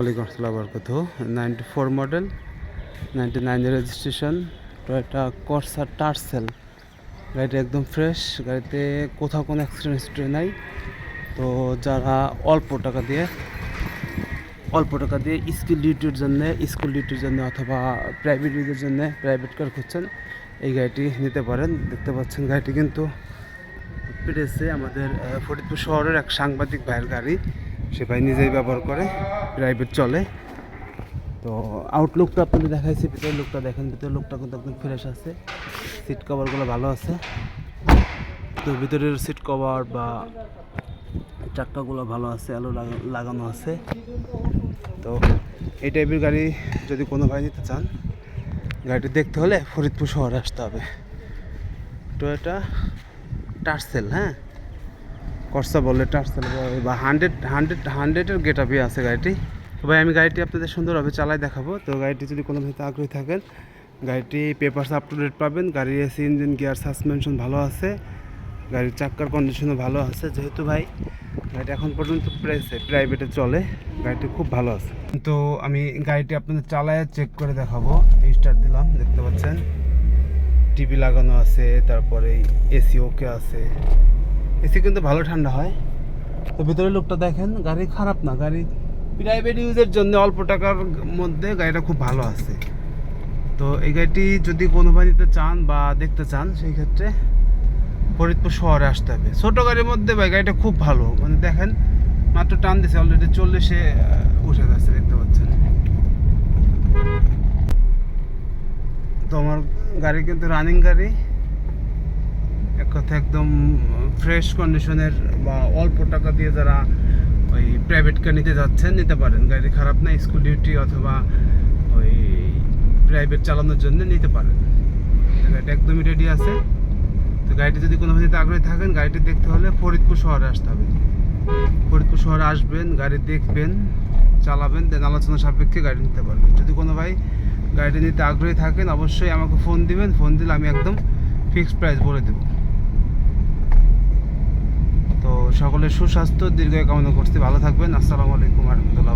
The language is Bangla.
ওয়ালাইকুম আসসালাম নাইনটি ফোর মডেল নাইনটি নাইনের রেজিস্ট্রেশন টয়টা কর্সা টার্সেল গাড়িটা একদম ফ্রেশ গাড়িতে কোথাও কোনো অ্যাক্সিডেন্ট হিস্ট্রি নাই। তো যারা অল্প টাকা দিয়ে, অল্প টাকা দিয়ে স্কুল ডিউটির জন্য স্কুল ডিউটির জন্য অথবা প্রাইভেট ইউজের জন্য প্রাইভেট কার খুঁজছেন, এই গাড়িটি নিতে পারেন। দেখতে পাচ্ছেন গাড়িটি কিন্তু পেরেছে আমাদের ফরিদপুর শহরের এক সাংবাদিক ভাইয়ের গাড়ি। সে ভাই নিজেই ব্যবহার করে প্রাইভেট চলে। তো আউটলুকটা আপনাদের দেখাইছি, ভিতরের লুকটা দেখেন, ভিতরের লুকটা কিন্তু একদম ফ্রেশ আছে। সিট কভারগুলো ভালো আছে। তো ভিতরের সিট কভার বা চাক্কাগুলো ভালো আছে, আলো লাগানো আছে। তো এই টাইপের গাড়ি যদি কোনো ভাই নিতে চান, গাড়িটি দেখতে হলে ফরিদপুর শহরে আসতে হবে। টয়োটা টার্সেল হ্যাঁ? কর্সা বললে টার্সেল বলে বা হান্ড্রেড হান্ড্রেড হান্ড্রেডের গেট আপে আছে গাড়িটি। তো ভাই, আমি গাড়িটি আপনাদের সুন্দরভাবে চালাই দেখাবো। তো গাড়িটি যদি কোনো ভাইতে আগ্রহী থাকেন, গাড়িটি পেপারস আপ টু ডেট পাবেন। গাড়ির এসি ইঞ্জিন গিয়ার সাসপেনশন ভালো আছে। গাড়ির চাক্কার কন্ডিশনও ভালো আছে। যেহেতু ভাই, গাড়িটা এখন পর্যন্ত প্রেসে প্রাইভেটে চলে। গাড়িটি খুব ভালো আছে। তো আমি গাড়িটি আপনাদের চালায় চেক করে দেখাবো। এই স্টার্ট দিলাম, দেখতে পাচ্ছেন। টিভি লাগানো আছে, তারপরে এসি ওকে আছে। এসি কিন্তু ভালো ঠান্ডা হয়। তো ভিতরে লোকটা দেখেন গাড়ি খারাপ না গাড়ি প্রাইভেট ইউজের জন্য অল্প টাকার মধ্যে গাড়িটা খুব ভালো আছে। তো এই গাড়িটি যদি কোনো নিতে চান বা দেখতে চান সেই ক্ষেত্রে ফরিদপুর শহরে আসতে হবে। ছোটো গাড়ির মধ্যে ভাই গাড়িটা খুব ভালো। মানে দেখেন মাত্র টান দিছে অলরেডি চল্লিশে উঠে গেছে দেখতে পাচ্ছেন। তো আমার গাড়ি কিন্তু রানিং গাড়ি। কথা একদম ফ্রেশ কন্ডিশনের বা অল্প টাকা দিয়ে যারা ওই প্রাইভেট কার নিতে যাচ্ছেন, নিতে পারেন। গাড়ি খারাপ না স্কুল ডিউটি অথবা ওই প্রাইভেট চালানোর জন্য নিতে পারেন। গাড়িটা একদমই রেডি আছে। তো গাড়িটি যদি কোনো ভাবে আগ্রহী থাকেন, গাড়িটি দেখতে হলে ফরিদপুর শহরে আসতে হবে। ফরিদপুর শহরে আসবেন, গাড়ি দেখবেন, চালাবেন দেন আলোচনা সাপেক্ষে গাড়ি নিতে পারবেন। যদি কোনো ভাই গাড়িটি নিতে আগ্রহী থাকেন, অবশ্যই আমাকে ফোন দিবেন। ফোন দিলে আমি একদম ফিক্সড প্রাইস বলে দেবো। সকলের সুস্বাস্থ্য দীর্ঘায় কামনা করছি। ভালো থাকবেন। আসসালামু আলাইকুম রহমতুল্লাহ